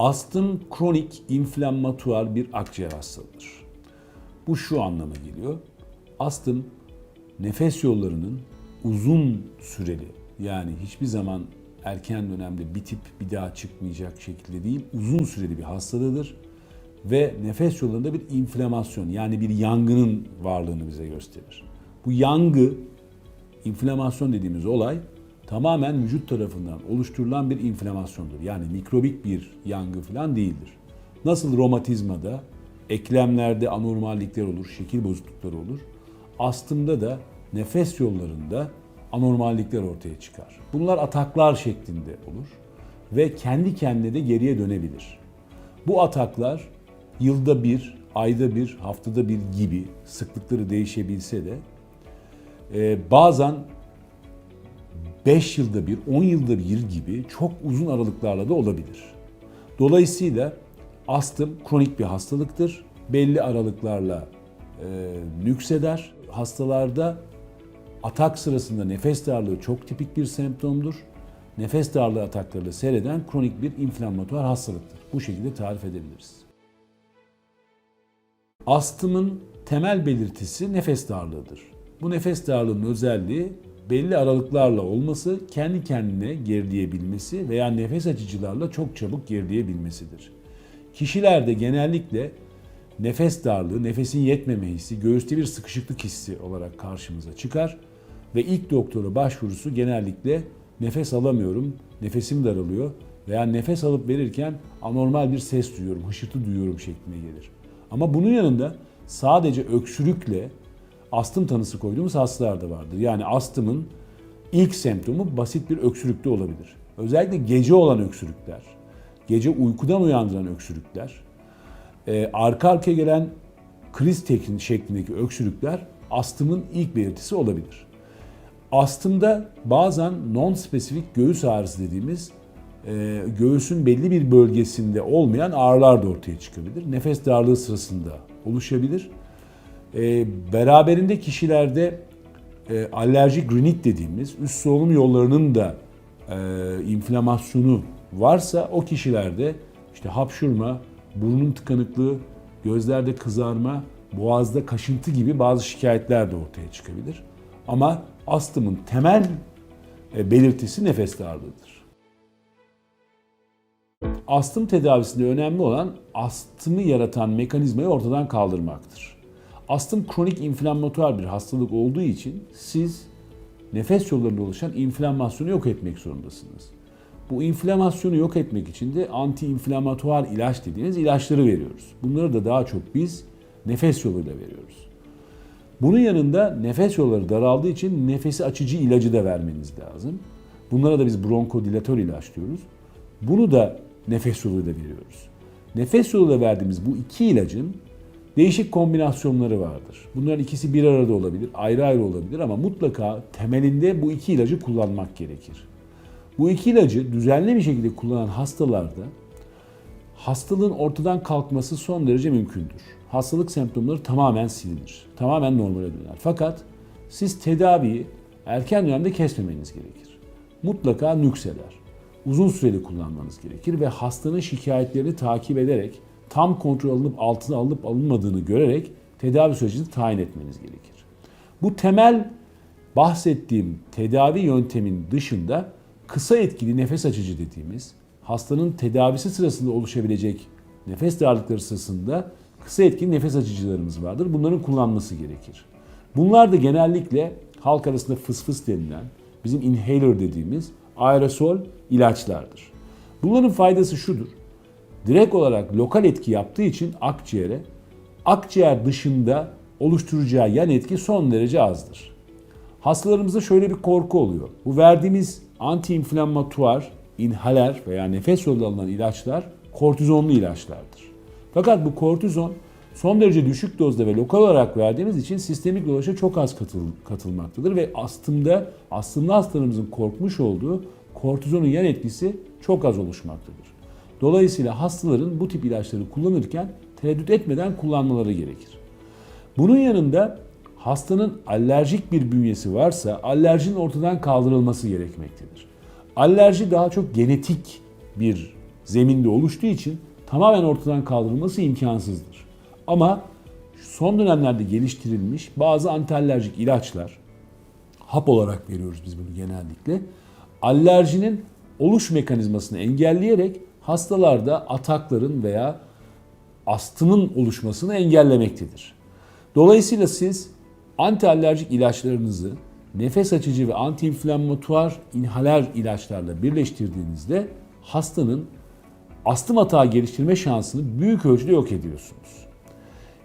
Astım kronik inflammatuar bir akciğer hastalığıdır. Bu şu anlama geliyor. Astım nefes yollarının uzun süreli yani hiçbir zaman erken dönemde bitip bir daha çıkmayacak şekilde değil uzun süreli bir hastalığıdır ve nefes yollarında bir inflamasyon yani bir yangının varlığını bize gösterir. Bu yangı inflamasyon dediğimiz olay tamamen vücut tarafından oluşturulan bir inflamasyondur. Yani mikrobik bir yangı falan değildir. Nasıl romatizmada eklemlerde anormallikler olur, şekil bozuklukları olur. Astımda da nefes yollarında anormallikler ortaya çıkar. Bunlar ataklar şeklinde olur ve kendi kendine de geriye dönebilir. Bu ataklar yılda bir, ayda bir, haftada bir gibi sıklıkları değişebilse de e, bazen 5 yılda bir, 10 yılda bir gibi çok uzun aralıklarla da olabilir. Dolayısıyla astım kronik bir hastalıktır. Belli aralıklarla e, nükseder. Hastalarda atak sırasında nefes darlığı çok tipik bir semptomdur. Nefes darlığı ataklarıyla seyreden kronik bir inflamatuar hastalıktır. Bu şekilde tarif edebiliriz. Astımın temel belirtisi nefes darlığıdır. Bu nefes darlığının özelliği belli aralıklarla olması, kendi kendine gerileyebilmesi veya nefes açıcılarla çok çabuk gerileyebilmesidir. Kişilerde genellikle nefes darlığı, nefesin yetmeme hissi, göğüste bir sıkışıklık hissi olarak karşımıza çıkar ve ilk doktora başvurusu genellikle nefes alamıyorum, nefesim daralıyor veya nefes alıp verirken anormal bir ses duyuyorum, hışırtı duyuyorum şeklinde gelir. Ama bunun yanında sadece öksürükle astım tanısı koyduğumuz hastalar da vardır. Yani astımın ilk semptomu basit bir öksürükte olabilir. Özellikle gece olan öksürükler, gece uykudan uyandıran öksürükler, e, arka arkaya gelen kriz tekin şeklindeki öksürükler astımın ilk belirtisi olabilir. Astımda bazen non-spesifik göğüs ağrısı dediğimiz e, göğüsün belli bir bölgesinde olmayan ağrılar da ortaya çıkabilir. Nefes darlığı sırasında oluşabilir. E, beraberinde kişilerde e, alerjik rinit dediğimiz üst solunum yollarının da e, inflamasyonu varsa o kişilerde işte hapşurma, burnun tıkanıklığı, gözlerde kızarma, boğazda kaşıntı gibi bazı şikayetler de ortaya çıkabilir. Ama astımın temel e, belirtisi nefes darlığıdır. Astım tedavisinde önemli olan astımı yaratan mekanizmayı ortadan kaldırmaktır. Astım kronik inflammatuar bir hastalık olduğu için siz nefes yollarında oluşan inflamasyonu yok etmek zorundasınız. Bu inflamasyonu yok etmek için de anti-inflamatuar ilaç dediğiniz ilaçları veriyoruz. Bunları da daha çok biz nefes yoluyla veriyoruz. Bunun yanında nefes yolları daraldığı için nefesi açıcı ilacı da vermeniz lazım. Bunlara da biz bronkodilatör ilaç diyoruz. Bunu da nefes yoluyla veriyoruz. Nefes yoluyla verdiğimiz bu iki ilacın değişik kombinasyonları vardır. Bunların ikisi bir arada olabilir, ayrı ayrı olabilir ama mutlaka temelinde bu iki ilacı kullanmak gerekir. Bu iki ilacı düzenli bir şekilde kullanan hastalarda hastalığın ortadan kalkması son derece mümkündür. Hastalık semptomları tamamen silinir. Tamamen normale döner. Fakat siz tedaviyi erken dönemde kesmemeniz gerekir. Mutlaka nükseder. Uzun süreli kullanmanız gerekir ve hastanın şikayetlerini takip ederek tam kontrol alınıp altına alınıp alınmadığını görerek tedavi sürecini tayin etmeniz gerekir. Bu temel bahsettiğim tedavi yöntemin dışında kısa etkili nefes açıcı dediğimiz hastanın tedavisi sırasında oluşabilecek nefes darlıkları sırasında kısa etkili nefes açıcılarımız vardır. Bunların kullanması gerekir. Bunlar da genellikle halk arasında fıs fıs denilen bizim inhaler dediğimiz aerosol ilaçlardır. Bunların faydası şudur. Direkt olarak lokal etki yaptığı için akciğere, akciğer dışında oluşturacağı yan etki son derece azdır. Hastalarımızda şöyle bir korku oluyor. Bu verdiğimiz antiinflammatuar, inhaler veya nefes yoluyla alınan ilaçlar kortizonlu ilaçlardır. Fakat bu kortizon son derece düşük dozda ve lokal olarak verdiğimiz için sistemik dolaşa çok az katıl, katılmaktadır ve astımda astımlı hastalarımızın korkmuş olduğu kortizonun yan etkisi çok az oluşmaktadır. Dolayısıyla hastaların bu tip ilaçları kullanırken tereddüt etmeden kullanmaları gerekir. Bunun yanında hastanın alerjik bir bünyesi varsa alerjinin ortadan kaldırılması gerekmektedir. Alerji daha çok genetik bir zeminde oluştuğu için tamamen ortadan kaldırılması imkansızdır. Ama son dönemlerde geliştirilmiş bazı antialerjik ilaçlar, hap olarak veriyoruz biz bunu genellikle, alerjinin oluş mekanizmasını engelleyerek hastalarda atakların veya astımın oluşmasını engellemektedir. Dolayısıyla siz antialerjik ilaçlarınızı nefes açıcı ve antiinflamatuar inhaler ilaçlarla birleştirdiğinizde hastanın astım atağı geliştirme şansını büyük ölçüde yok ediyorsunuz.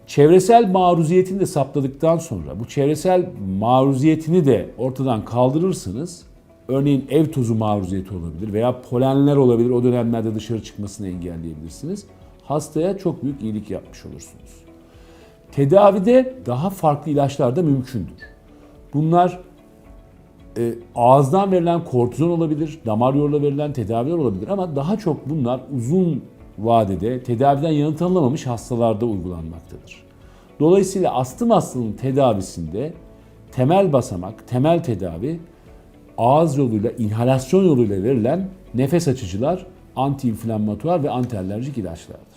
Çevresel maruziyetini de saptadıktan sonra bu çevresel maruziyetini de ortadan kaldırırsınız. Örneğin ev tozu maruziyeti olabilir veya polenler olabilir. O dönemlerde dışarı çıkmasını engelleyebilirsiniz. Hastaya çok büyük iyilik yapmış olursunuz. Tedavide daha farklı ilaçlar da mümkündür. Bunlar e, ağızdan verilen kortizon olabilir, damar yoluyla verilen tedaviler olabilir ama daha çok bunlar uzun vadede tedaviden yanıt alınamamış hastalarda uygulanmaktadır. Dolayısıyla astım hastalığının tedavisinde temel basamak, temel tedavi ağız yoluyla, inhalasyon yoluyla verilen nefes açıcılar, antiinflamatuar ve antialerjik ilaçlardır.